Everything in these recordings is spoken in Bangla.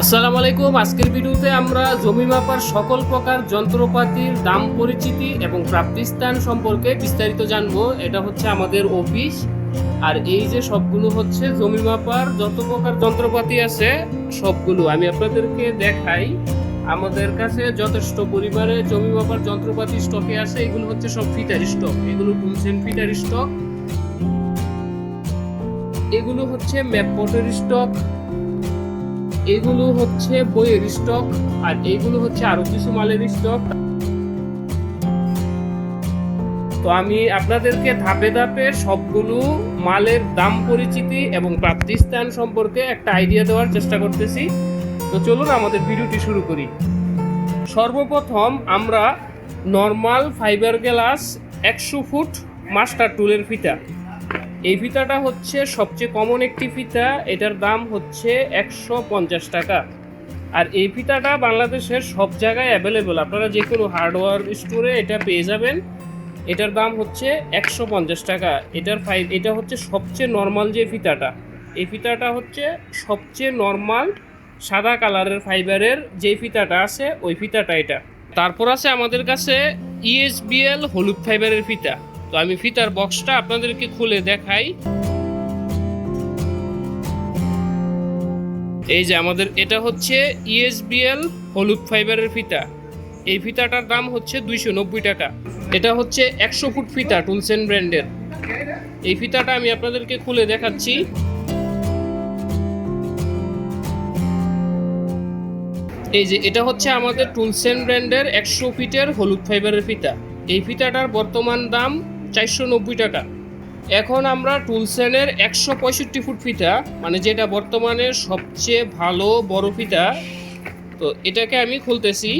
আসসালামু আলাইকুম। আজকের ভিডিওতে আমরা জমি মাপার সকল প্রকার যন্ত্রপাতির দাম, পরিচিতি এবং প্রাপ্তিস্থান সম্পর্কে বিস্তারিত জানব। এটা হচ্ছে আমাদের অফিস। আর এই যে সবগুলো হচ্ছে জমি মাপার যত প্রকার যন্ত্রপাতি আছে, সবগুলো আমি আপনাদেরকে দেখাই। আমাদের কাছে যথেষ্ট পরিমাণে জমি মাপার যন্ত্রপাতি স্টকে আছে। এগুলো হচ্ছে সব ফিটার স্টক। এগুলো টুলসেন ফিটার স্টক। এগুলো হচ্ছে ম্যাপপটের স্টক। এগুলো হচ্ছে বইয়ের স্টক আর এগুলো হচ্ছে আরও কিছু মালের স্টক তো আমি আপনাদেরকে ধাপে ধাপে সবগুলো মালের দাম পরিচিতি এবং প্রাপ্তিস্থান সম্পর্কে একটা আইডিয়া দেওয়ার চেষ্টা করতেছি। তো চলুন আমাদের ভিডিওটি শুরু করি। সর্বপ্রথম আমরা নর্মাল ফাইবার গ্লাস একশো ফুট মাস্টার টুলের ফিতা। এই ফিতাটা হচ্ছে সবচেয়ে কমন একটি ফিতা, এটার দাম হচ্ছে একশো পঞ্চাশ টাকা। আর এই ফিতাটা বাংলাদেশের সব জায়গায় অ্যাভেলেবেল আপনারা যে কোনো হার্ডওয়্যার স্টোরে এটা পেয়ে যাবেন। এটার দাম হচ্ছে একশো পঞ্চাশ টাকা। এটার ফাই এটা হচ্ছে সবচেয়ে নর্মাল যে ফিতাটা। এই ফিতাটা হচ্ছে সবচেয়ে নর্মাল সাদা কালারের ফাইবারের যে ফিতাটা আছে, ওই ফিতাটা এটা। তারপর আছে আমাদের কাছে E ইএসবিএল হলুদ ফাইবারের ফিতা। তো আমি ফিতার বক্সটা আপনাদেরকে খুলে দেখাই। এই যে আমাদের, এটা হচ্ছে E ইএসবিএল হলুদ ফাইবারের ফিতা। এই ফিতাটার দাম হচ্ছে দুইশো নব্বই টাকা। এটা হচ্ছে একশো ফুট ফিতা টুলসেন ব্র্যান্ডের। এই ফিতাটা আমি আপনাদেরকে খুলে দেখাচ্ছি। এই যে এটা হচ্ছে আমাদের টুলসেন ব্র্যান্ডের একশো ফিটের হলুদ ফাইবারের ফিতা। এই ফিতাটার বর্তমান দাম চারশো নব্বই টাকা। এখন আমরা টুলসেনের একশো পঁয়ষট্টি ফুট ফিতা মানে যেটা বর্তমানে সবচেয়ে ভালো বড় ফিতা, তো এটাকে আমি খুলতেছি।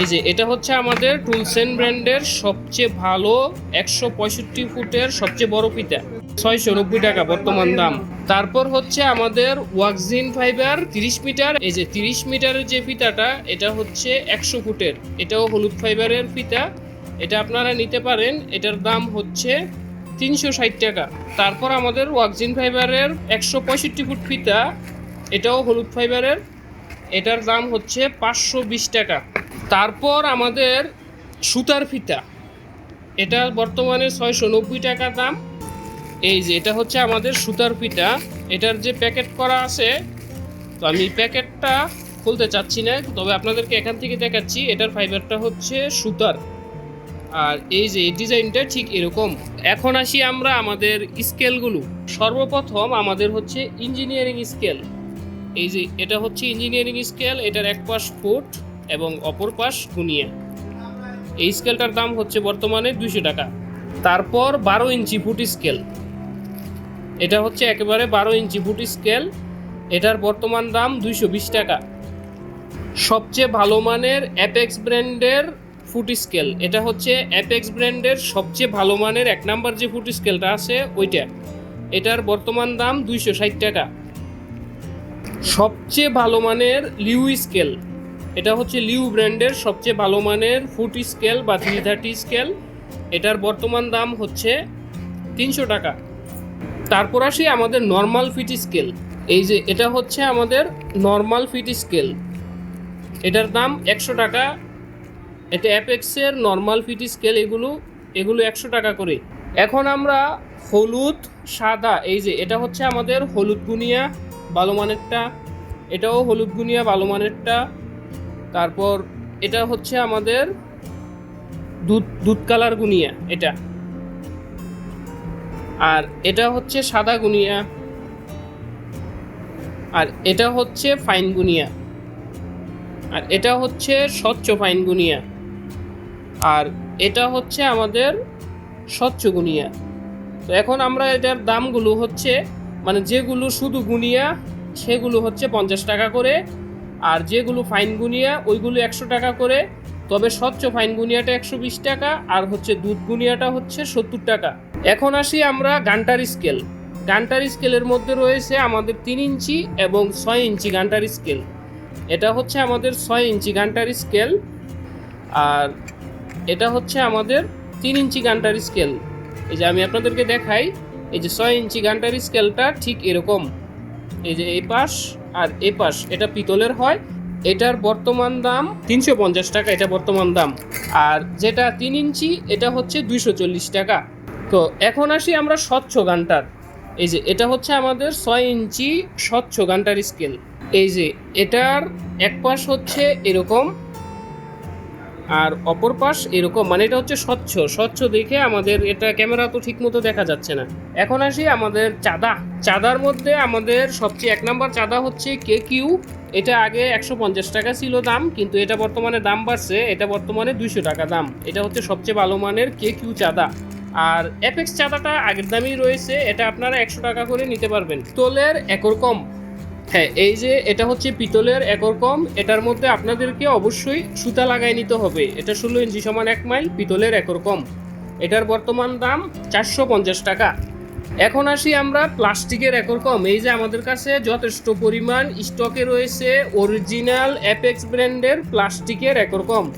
এই যে, এটা হচ্ছে আমাদের টুলসেন ব্র্যান্ডের সবচেয়ে ভালো একশো পঁয়ষট্টি ফুটের সবচেয়ে বড় ফিতা, ছয়শো নব্বই টাকা বর্তমান দাম। তারপর হচ্ছে আমাদের ওয়াক্সিন ফাইবার তিরিশ মিটার, এই যে তিরিশ মিটারের যে ফিতাটা, এটা হচ্ছে একশো ফুটের, এটাও হলুদ ফাইবারের ফিতা। এটা আপনারা নিতে পারেন, এটার দাম হচ্ছে তিনশো ষাট টাকা। তারপর আমাদের ওয়াক্সিন ফাইবারের একশো পঁয়ষট্টি ফুট ফিতা, এটাও হলুদ ফাইবারের, এটার দাম হচ্ছে পাঁচশো বিশ টাকা। তারপর আমাদের সুতার ফিতা, এটা বর্তমানে ছয়শো নব্বই টাকা দাম। এই যে, এটা হচ্ছে আমাদের সুতার ফিতা, এটার যে প্যাকেট করা আছে, তো আমি প্যাকেটটা খুলতে চাচ্ছি না, তবে আপনাদেরকে এখান থেকে দেখাচ্ছি, এটার ফাইবারটা হচ্ছে সুতার। আর এই যে ডিজাইনটা ঠিক এরকম। এখন আসি আমরা আমাদের স্কেলগুলো। সর্বপ্রথম আমাদের হচ্ছে ইঞ্জিনিয়ারিং স্কেল। এই যে এটা হচ্ছে ইঞ্জিনিয়ারিং স্কেল, এটার এক পাশ ফুট এবং অপর পাশ গুনিয়া। এই স্কেলটার দাম হচ্ছে বর্তমানে দুইশো টাকা। তারপর বারো ইঞ্চি ফুট স্কেল। এটা হচ্ছে একেবারে বারো ইঞ্চি ফুট স্কেল। এটার বর্তমান দাম দুইশো বিশ টাকা। সবচেয়ে ভালো মানের অ্যাপেক্স ব্র্যান্ডের ফুট স্কেল। এটা হচ্ছে অ্যাপেক্স ব্র্যান্ডের সবচেয়ে ভালো মানের এক নাম্বার যে ফুট স্কেলটা আছে, ওইটা। এটার বর্তমান দাম দুইশো ষাট টাকা। সবচেয়ে ভালো মানের লিউ স্কেল। এটা হচ্ছে লিউ ব্র্যান্ডের সবচেয়ে ভালো মানের ফুট স্কেল বা থ্রি থার্টি স্কেল। এটার বর্তমান দাম হচ্ছে তিনশো টাকা। তারপর আসি আমাদের নর্মাল ফিট স্কেল। এই যে, এটা হচ্ছে আমাদের নর্মাল ফিট স্কেল। এটার দাম একশো টাকা। এটা অ্যাপেক্সের নর্মাল ফিটি স্কেল এগুলো এগুলো একশো টাকা করে। এখন আমরা হলুদ, সাদা, এই যে, এটা হচ্ছে আমাদের হলুদ গুনিয়া ভালো মানেরটা, এটাও হলুদ গুনিয়া ভালো মানেরটা। তারপর এটা হচ্ছে আমাদের দুধ দুধ কালার গুনিয়া, এটা। আর এটা হচ্ছে সাদা গুনিয়া। আর এটা হচ্ছে ফাইন গুনিয়া। আর এটা হচ্ছে স্বচ্ছ ফাইন গুনিয়া। আর এটা হচ্ছে আমাদের স্বচ্ছ গুনিয়া। তো এখন আমরা এটার দামগুলো হচ্ছে মানে যেগুলো শুধু গুনিয়া, সেগুলো হচ্ছে পঞ্চাশ টাকা করে, আর যেগুলো ফাইন গুনিয়া, ওইগুলো একশো টাকা করে। তবে স্বচ্ছ ফাইন গুনিয়াটা একশো বিশ টাকা, আর হচ্ছে দুধ গুনিয়াটা হচ্ছে সত্তর টাকা। এখন আসি আমরা গান্টার স্কেল। গান্টার স্কেলের মধ্যে রয়েছে আমাদের তিন ইঞ্চি এবং ছয় ইঞ্চি গান্টার স্কেল। এটা হচ্ছে আমাদের ছয় ইঞ্চি গান্টার স্কেল। আর এটা হচ্ছে আমাদের তিন ইঞ্চি গান্টার স্কেল এই যে আমি আপনাদেরকে দেখাই, এই যে ছয় ইঞ্চি গান্টার স্কেলটা ঠিক এরকম। এই যে এই পাশ আর এই পাশ, এটা পিতলের হয়। এটার বর্তমান দাম তিনশো পঞ্চাশ টাকা, এটা বর্তমান দাম। আর যেটা তিন ইঞ্চি, এটা হচ্ছে দুইশো চল্লিশ টাকা। তো এখন আসি আমরা স্বচ্ছ গানটার। এই যে এটা হচ্ছে আমাদের ছয় ইঞ্চি স্বচ্ছ গানটার স্কেল এই যে এটার এক পাশ হচ্ছে এরকম। আর অপর পাশ এরকম মানে এটা হচ্ছে স্বচ্ছ স্বচ্ছ দেখে আমাদের এটা ক্যামেরা তো ঠিক মতো দেখা যাচ্ছে না। এখন আসি আমাদের চাঁদা। চাঁদার মধ্যে আমাদের সবচেয়ে এক নম্বর চাঁদা হচ্ছে কে কিউ এটা আগে একশো পঞ্চাশ টাকা ছিল দাম, কিন্তু এটা বর্তমানে দাম বাড়ছে, এটা বর্তমানে দুইশো টাকা দাম। এটা হচ্ছে সবচেয়ে ভালো মানের কে কিউ চাঁদা। আর অ্যাপেক্স চাঁদাটা আগের দামই রয়েছে, এটা আপনারা একশো টাকা করে নিতে পারবেন। তোলের একর কম হ্যাঁ এই যে এটা হচ্ছে পিতলের একর কম, এটার মধ্যে আপনাদেরকে অবশ্যই সুতা লাগাই নিতে হবে। এটা ষোলো ইঞ্চি সমান এক মাইল, পিতলের একর কম। এটার বর্তমান দাম চারশো পঞ্চাশ টাকা। এখন আসি আমরা প্লাস্টিকের একর কম। এই যে আমাদের কাছে যথেষ্ট পরিমাণ স্টকে রয়েছে অরিজিনাল অ্যাপেক্স ব্র্যান্ডের প্লাস্টিকের একর কম।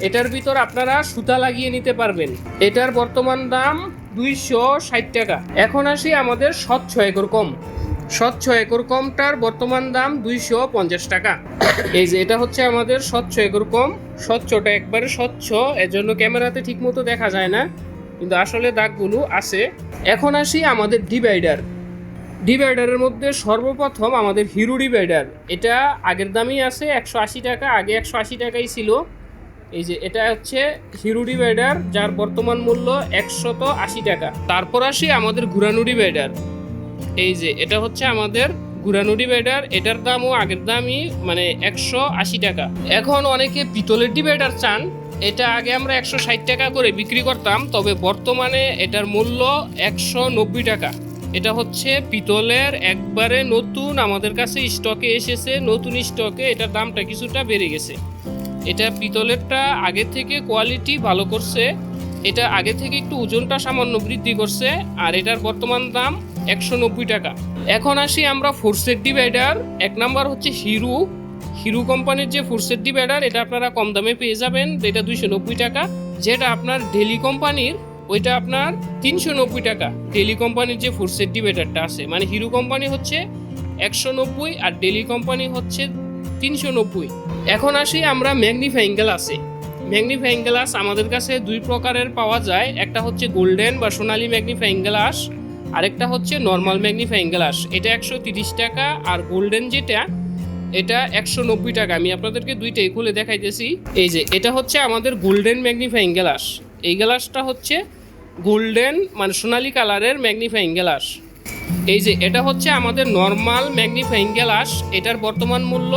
এটার ভিতর আপনারা সুতা লাগিয়ে নিতে পারবেন। এটার বর্তমান দাম দুইশো ষাট টাকা। এখন আসি আমাদের স্বচ্ছ একর কম। স্বচ্ছ একর কমটার বর্তমান দাম দুইশো পঞ্চাশ টাকা। এই যে এটা হচ্ছে আমাদের স্বচ্ছ একর কম। স্বচ্ছটা একবারে স্বচ্ছ এর জন্য ক্যামেরাতে ঠিক মতো দেখা যায় না। কিন্তু আসলে দাগগুলো আছে। এখন আসি আমাদের ডিভাইডার। ডিভাইডারের মধ্যে সর্বপ্রথম আমাদের হিরো ডিভাইডার। এটা আগের দামই আছে একশো আশি টাকা, আগে একশো আশি টাকাই ছিল। এই যে এটা হচ্ছে হিরো ডিভাইডার, যার বর্তমান মূল্য একশত আশি টাকা। তারপর আসি আমাদের ঘুরানো ডিভাইডার। এই যে, এটা হচ্ছে আমাদের ঘুরানো ডিভাইডার, এটার দামও আগের দামই মানে একশো আশি টাকা। এখন অনেকে পিতলের ডিভাইডার চান, এটা আগে আমরা একশো ষাট টাকা করে বিক্রি করতাম, তবে বর্তমানে এটার মূল্য একশো নব্বই টাকা। এটা হচ্ছে পিতলের একবারে নতুন, আমাদের কাছে স্টকে এসেছে, নতুন স্টকে এটার দামটা কিছুটা বেড়ে গেছে। এটা পিতলেরটা আগে থেকে কোয়ালিটি ভালো করছে, এটা আগে থেকে একটু ওজনটা সামান্য বৃদ্ধি করছে, আর এটার বর্তমান দাম একশো নব্বই টাকা। এখন আসি আমরা ফোর্সের ডিভাইডার এক নাম্বার হচ্ছে হিরু হিরু কোম্পানির যে ফোর্সের ডিভাইডার এটা আপনারা কম দামে পেয়ে যাবেন। এটা দুইশো নব্বই টাকা। যেটা আপনার ডেলি কোম্পানির ওইটা আপনার তিনশো নব্বই টাকা। ডেলি কোম্পানির যে ফোর্সের ডিভাইডারটা আছে। মানে হিরো কোম্পানি হচ্ছে একশো নব্বই আর ডেলি কোম্পানি হচ্ছে তিনশো নব্বই। এখন আসি আমরা ম্যাগনিফাইং গ্লাসে ম্যাগনিফাইং গ্লাস আমাদের কাছে দুই প্রকারের পাওয়া যায়। একটা হচ্ছে গোল্ডেন বা সোনালি ম্যাগনিফাইং গ্লাস আরেকটা হচ্ছে নর্মাল ম্যাগনিফাইং গ্লাস এটা একশো তিরিশ টাকা আর গোল্ডেন যেটা, এটা একশো নব্বই টাকা। আমি আপনাদেরকে দুইটাই খুলে দেখাইতেছি। এই যে, এটা হচ্ছে আমাদের গোল্ডেন ম্যাগনিফাইং গ্লাস এই গ্লাসটা হচ্ছে গোল্ডেন মানে সোনালি কালারের ম্যাগনিফাইং গ্লাস এই যে, এটা হচ্ছে আমাদের নর্মাল ম্যাগনিফাইং গ্লাস এটার বর্তমান মূল্য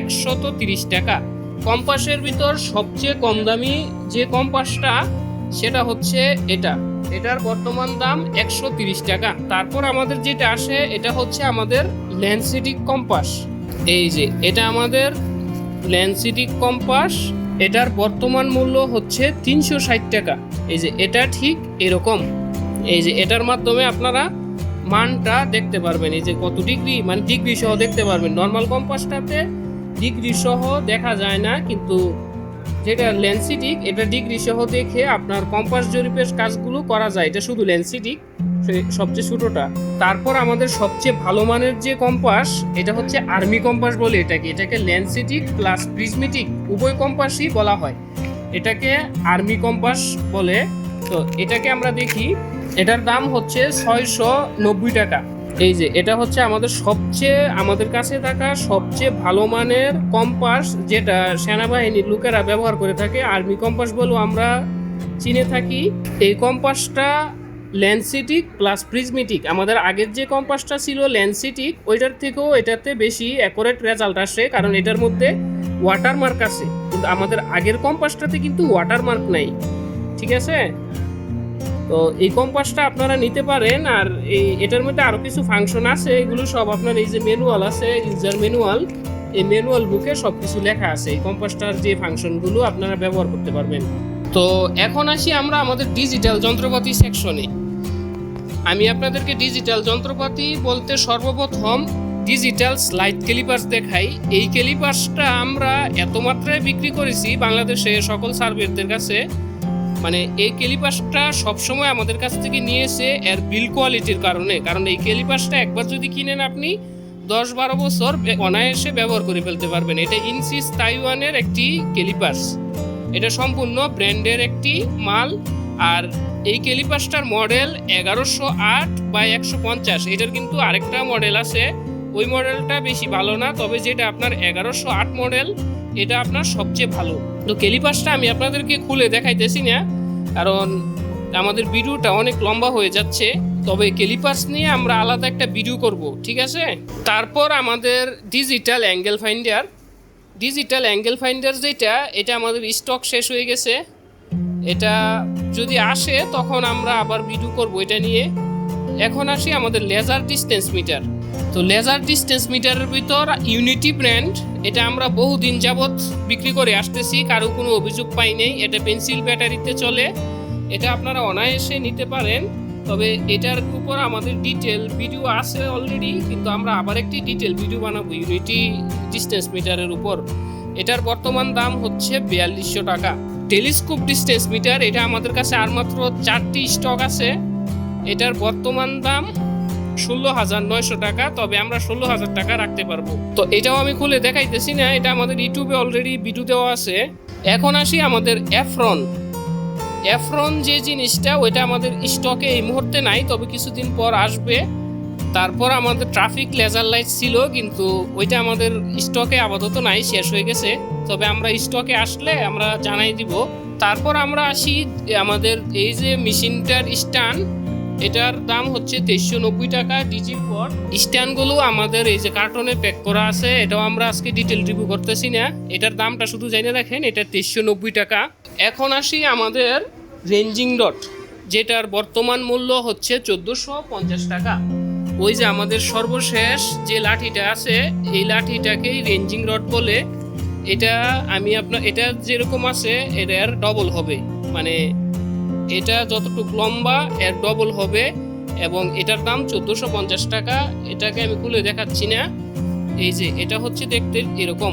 একশত তিরিশ টাকা। কম্পাসের ভিতর সবচেয়ে কম দামি যে কম্পাসটা, সেটা হচ্ছে এটা। এটার বর্তমান দাম একশো টাকা। তারপর আমাদের যেটা আসে, এটা হচ্ছে আমাদের ল্যান্সিটিক কম্পাস। এই যে, এটা আমাদের ল্যান্সিটিক কম্পাস, এটার বর্তমান মূল্য হচ্ছে তিনশো ষাট টাকা। এই যে, এটা ঠিক এরকম। এই যে, এটার মাধ্যমে আপনারা মানটা দেখতে পারবেন। এই যে, কত ডিগ্রি মানে ডিগ্রি সহ দেখতে পারবেন। নর্মাল কম্পাসটাতে ডিগ্রি সহ দেখা যায় না, কিন্তু যেটা লেন্সিটিক এটা ডিগ্রি সহ দেখে আপনার কম্পাস জরিপের কাজগুলো করা যায়। এটা শুধু লেন্সিটিক সে- সবচেয়ে ছোটটা। তারপর আমাদের সবচেয়ে ভালো মানের যে কম্পাস এটা হচ্ছে আর্মি কম্পাস বলে এটাকে। এটাকে লেন্সিটিক প্লাস প্রিজমেটিক উভয় কম্পাসই বলা হয়। এটাকে আর্মি কম্পাস বলে। তো এটাকে আমরা দেখি, এটার দাম হচ্ছে ছয়শো নব্বই টাকা। এই যে, এটা হচ্ছে আমাদের সবচেয়ে, আমাদের কাছে থাকা সবচেয়ে ভালো মানের কম্পাস যেটা সেনাবাহিনীর লোকেরা ব্যবহার করে থাকে, আর্মি কম্পাস বলেও আমরা চিনে থাকি। এই কম্পাসটা ল্যান্সিটিক প্লাস প্রিজমেটিক। আমাদের আগের যে কম্পাসটা ছিল ল্যান্সিটিক ওইটার থেকেও এটাতে বেশি অ্যাকোরেট রেজাল্ট আসে, কারণ এটার মধ্যে ওয়াটারমার্ক আছে। কিন্তু আমাদের আগের কম্পাসটাতে কিন্তু ওয়াটারমার্ক নাই। ঠিক আছে? তো এই কম্পাসটা আপনারা নিতে পারেন আর এই এটার মধ্যে আরও কিছু ফাংশন আছে, এগুলো সব আপনার এই যে ম্যানুয়াল আছে ইউজার ম্যানুয়াল এই ম্যানুয়াল বুকে সব কিছু লেখা আছে। এই কম্পাসটার যে ফাংশনগুলো আপনারা ব্যবহার করতে পারবেন। তো এখন আসি আমরা আমাদের ডিজিটাল যন্ত্রপাতি সেকশনে আমি আপনাদেরকে ডিজিটাল যন্ত্রপাতি বলতে সর্বপ্রথম ডিজিটাল স্লাইড ক্যালিপার্স দেখাই। এই ক্যালিপার্সটা আমরা এত মাত্রায় বিক্রি করেছি বাংলাদেশে সকল সার্ভেরদের কাছে। মানে এই ক্যালিপাসটা সবসময় আমাদের কাছ থেকে নিয়েছে এর বিল কোয়ালিটির কারণে, কারণ এই ক্যালিপাসটা একবার যদি কিনেন আপনি দশ বারো বছর অনায়াসে ব্যবহার করে ফেলতে পারবেন। এটা ইনসিস তাইওয়ানের একটি ক্যালিপার্স এটা সম্পূর্ণ ব্র্যান্ডের একটি মাল। আর এই ক্যালিপার্সটার মডেল এগারোশো আট বা একশো পঞ্চাশ। এটার কিন্তু আরেকটা মডেল আছে। ওই মডেলটা বেশি ভালো না, তবে যেটা আপনার এগারোশো আট মডেল এটা আপনার সবচেয়ে ভালো। তো ক্যালিপার্সটা আমি আপনাদেরকে খুলে দেখাইতেছি না, কারণ আমাদের ভিডিওটা অনেক লম্বা হয়ে যাচ্ছে। তবে ক্যালিপার্স নিয়ে আমরা আলাদা একটা ভিডিও করব, ঠিক আছে? তারপর আমাদের digital angle finder digital angle finder যেটা, এটা আমাদের স্টক শেষ হয়ে গেছে। এটা যদি আসে, তখন আমরা আবার ভিডিও করব এটা নিয়ে। এখন আসি আমাদের লেজার ডিস্টেন্স মিটার তো লেজার ডিস্টেন্স মিটারের ভিতর ইউনিটি ব্র্যান্ড, এটা আমরা বহুদিন যাবৎ বিক্রি করে আসতেছি, কারও কোনো অভিযোগ পাই নেই। এটা পেন্সিল ব্যাটারিতে চলে, এটা আপনারা অনায়াসে নিতে পারেন। তবে এটার উপর আমাদের ডিটেল ভিডিও আছে অলরেডি কিন্তু আমরা আবার একটি ডিটেল ভিডিও বানাবো ইউনিটি ডিস্টেন্স মিটারের উপর। এটার বর্তমান দাম হচ্ছে বিয়াল্লিশশো টাকা। টেলিস্কোপ ডিস্টেন্স মিটার, এটা আমাদের কাছে আর মাত্র চারটি স্টক আছে। এটার বর্তমান দাম ষোলো হাজার নয়শো টাকা, তবে আমরা ষোলো হাজার টাকা রাখতে পারব। তো এটাও আমি খুলে দেখাইতেছি না, এটা আমাদের ইউটিউবে অলরেডি ভিডিও দেওয়া আছে। এখন আসি আমাদের অ্যাফ্রন এফরন যে জিনিসটা, ওইটা আমাদের স্টকে এই মুহূর্তে নাই, তবে কিছুদিন পর আসবে। তারপর আমাদের ট্রাফিক লেজার লাইট ছিল, কিন্তু ওইটা আমাদের স্টকে আপাতত নাই, শেষ হয়ে গেছে। তবে আমরা স্টকে আসলে আমরা জানাই দিব। তারপর আমরা আসি আমাদের এই যে মেশিনটার স্ট্যান্ড এটার দাম হচ্ছে তেইশশো নব্বই টাকা ডিজি পর। স্ট্যান্ডগুলো আমাদের এই যে কার্টনে প্যাক করা আছে, এটাও আমরা আজকে ডিটেল রিভিউ করতেছি না। এটার দামটা শুধু জেনে রাখেন, এটা তেইশশো নব্বই টাকা। এখন আসি আমাদের রেঞ্জিং ডট যেটার বর্তমান মূল্য হচ্ছে চোদ্দোশো পঞ্চাশ টাকা। ওই যে আমাদের সর্বশেষ যে লাঠিটা আছে, এই লাঠিটাকেই রেঞ্জিং রড বলে। এটা আমি আপনার এটা যেরকম আছে, এটার ডবল হবে। মানে এটা যতটুকু লম্বা, এর ডবল হবে এবং এটার দাম চোদ্দোশো পঞ্চাশ টাকা। এটাকে আমি খুলে দেখাচ্ছি না। এই যে, এটা হচ্ছে দেখতে এরকম।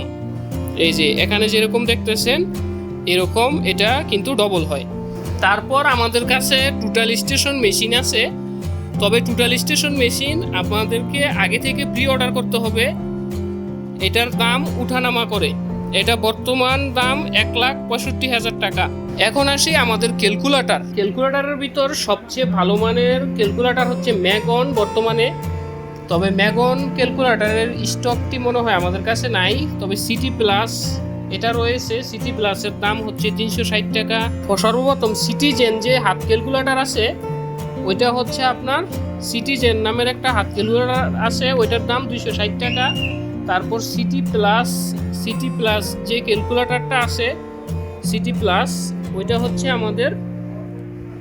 এই যে, এখানে যেরকম দেখতেছেন, এরকম এটা কিন্তু ডবল হয়। তারপর আমাদের কাছে টোটাল স্টেশন মেশিন আছে। তবে টোটাল স্টেশন মেশিন আপনাদেরকে আগে থেকে প্রি অর্ডার করতে হবে। এটার দাম উঠানামা করে। এটা বর্তমান দাম এক লাখ পঁয়ষট্টি হাজার টাকা। এখন আসি আমাদের ক্যালকুলেটার। ক্যালকুলেটারের ভিতর সবচেয়ে ভালো মানের ক্যালকুলেটার হচ্ছে ম্যাগন বর্তমানে। তবে ম্যাগন ক্যালকুলেটারের স্টকটি মনে হয় আমাদের কাছে নাই, তবে সিটি প্লাস এটা রয়েছে। সিটি প্লাসের দাম হচ্ছে তিনশো ষাট টাকা। সর্বপ্রথম সিটিজেন যে হাত ক্যালকুলেটার আছে, ওইটা হচ্ছে আপনার সিটিজেন নামের একটা হাত ক্যালকুলেটার আছে, ওইটার দাম দুইশো ষাট টাকা। তারপর সিটি প্লাস সিটি প্লাস যে ক্যালকুলেটারটা আছে সিটি প্লাস ওইটা হচ্ছে আমাদের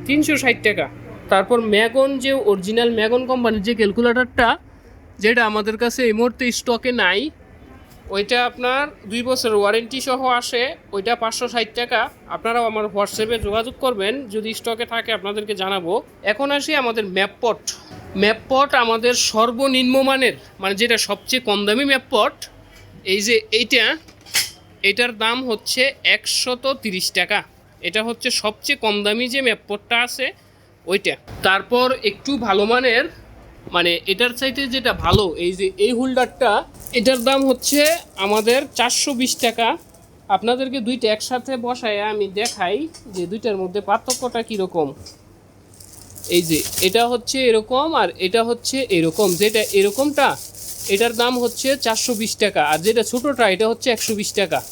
তিনশো ষাট টাকা। তারপর ম্যাগন যে অরিজিনাল ম্যাগন কোম্পানির যে ক্যালকুলেটারটা যেটা আমাদের কাছে এই মুহূর্তে স্টকে নাই, ওইটা আপনার দুই বছর ওয়ারেন্টি সহ আসে, ওইটা পাঁচশো ষাট টাকা। আপনারাও আমার হোয়াটসঅ্যাপে যোগাযোগ করবেন, যদি স্টকে থাকে আপনাদেরকে জানাব। এখন আসি আমাদের ম্যাপপট ম্যাপপট আমাদের সর্বনিম্ন মানের মানে যেটা সবচেয়ে কম দামি ম্যাপপট এই যে এইটা, এটার দাম হচ্ছে একশত তিরিশ টাকা। এটা হচ্ছে সবচেয়ে কম দামি যে ম্যাপপটটা আছে, ওইটা। তারপর একটু ভালো মানের মানে এটার চাইতে যেটা ভালো, এই যে এই হোল্ডারটা, এটার দাম হচ্ছে আমাদের চারশো বিশ টাকা। আপনাদেরকে দুইটা একসাথে বসায় আমি দেখাই যে দুইটার মধ্যে পার্থক্যটা কীরকম। এই যে, এটা হচ্ছে এরকম আর এটা হচ্ছে এরকম। যেটা এরকমটা, এটার দাম হচ্ছে চারশো বিশ টাকা আর যেটা ছোটোটা, এটা হচ্ছে একশো বিশ টাকা।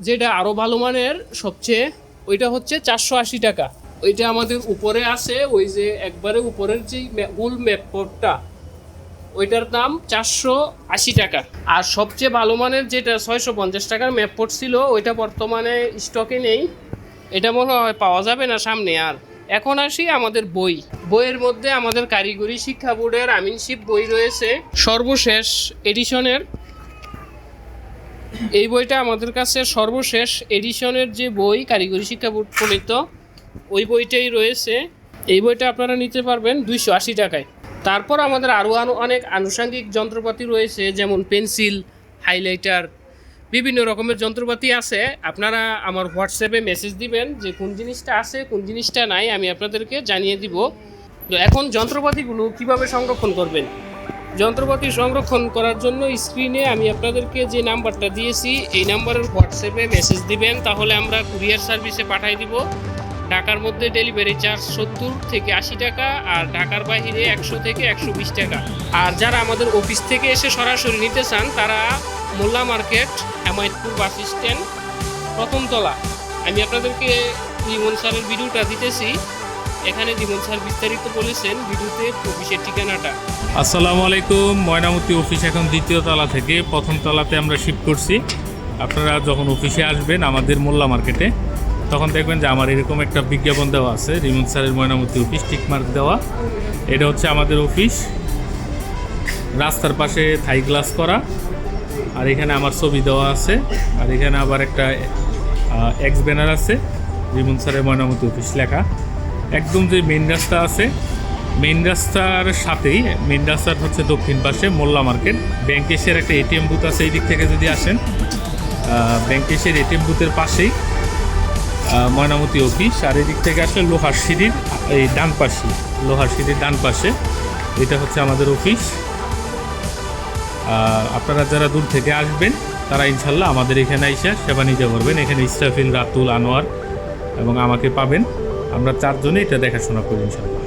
যেটা আরও ভালো মানের সবচেয়ে, ওইটা হচ্ছে চারশো আশি টাকা। ওইটা আমাদের উপরে আছে, ওই যে একবারে উপরের যে গোল ম্যাপটা ওইটার দাম চারশো আশি টাকা। আর সবচেয়ে ভালো মানের যেটা ছয়শো পঞ্চাশ টাকার ম্যাপপট ছিল, ওইটা বর্তমানে স্টকে নেই। এটা মনে হয় পাওয়া যাবে না সামনে আর। এখন আসি আমাদের বই। বইয়ের মধ্যে আমাদের কারিগরি শিক্ষা বোর্ডের আমিনশিপ বই রয়েছে, সর্বশেষ এডিশনের। এই বইটা আমাদের কাছে সর্বশেষ এডিশনের যে বই, কারিগরি শিক্ষা বোর্ড প্রণীত, ওই বইটাই রয়েছে। এই বইটা আপনারা নিতে পারবেন দুইশো আশি টাকায়। তারপর আমাদের আরও অনেক আনুষঙ্গিক যন্ত্রপাতি রয়েছে, যেমন পেন্সিল, হাইলাইটার বিভিন্ন রকমের যন্ত্রপাতি আছে। আপনারা আমার হোয়াটসঅ্যাপে মেসেজ দিবেন যে কোন জিনিসটা আছে, কোন জিনিসটা নাই, আমি আপনাদেরকে জানিয়ে দিব। তো এখন যন্ত্রপাতিগুলো কীভাবে সংরক্ষণ করবেন? যন্ত্রপাতি সংরক্ষণ করার জন্য স্ক্রিনে আমি আপনাদেরকে যে নাম্বারটা দিয়েছি, এই নাম্বারের হোয়াটসঅ্যাপে মেসেজ দিবেন। তাহলে আমরা কুরিয়ার সার্ভিসে পাঠিয়ে দিব। ঢাকার মধ্যে ডেলিভারি চার্জ সত্তর থেকে আশি টাকা আর ঢাকার বাইরে একশো থেকে একশো বিশ টাকা। আর যারা আমাদের অফিস থেকে এসে সরাসরি নিতে চান, তারা Molla market Hemayetpur bus stand প্রথম তলা। আমি আপনাদেরকে লিমন স্যারের ভিডিওটা দিতেছি। এখানে লিমন স্যার বিস্তারিত বলেছেন ভিডিওতে অফিসের ঠিকানাটা। আসসালামু আলাইকুম, ময়নামতি অফিস এখন দ্বিতীয় তলা থেকে প্রথম তলাতে আমরা শিফট করছি। আপনারা যখন অফিসে আসবেন আমাদের মোল্লা মার্কেটে, তখন দেখবেন যে আমার এরকম একটা বিজ্ঞাপন দেওয়া আছে, রিমন স্যারের ময়নামতি অফিস টিকমার্ক দেওয়া। এটা হচ্ছে আমাদের অফিস। রাস্তার পাশে থাই গ্লাস করা। আর এখানে আমার ছবি দেওয়া আছে। আর এখানে আবার একটা এক্স ব্যানার আছে। রিমন স্যারের ময়নামতি অফিস লেখা। একদম যে মেইন রাস্তা আছে মেইন রাস্তার সাথেই মেন রাস্তার হচ্ছে দক্ষিণ পাশে মোল্লা মার্কেট। ব্যাংকেশের একটা এটিএম বুথ আছে এই দিক থেকে যদি আসেন। ব্যাংকেশের এটিএম বুথের পাশেই ময়নামতি অফিস আর এই দিক থেকে আসলে লোহার সিঁড়ির, এই ডান পাশে, লোহার সিঁড়ির ডান পাশে। এটা হচ্ছে আমাদের অফিস আপনারা যারা দূর থেকে আসবেন, তারা ইনশাল্লাহ আমাদের এখানে এসে সেবা নিতে পারবেন। এখানে ইসরাফিল, রাতুল, আনোয়ার এবং আমাকে পাবেন। আমরা চারজনে এটা দেখাশোনা করি ইনশাল্লাহ।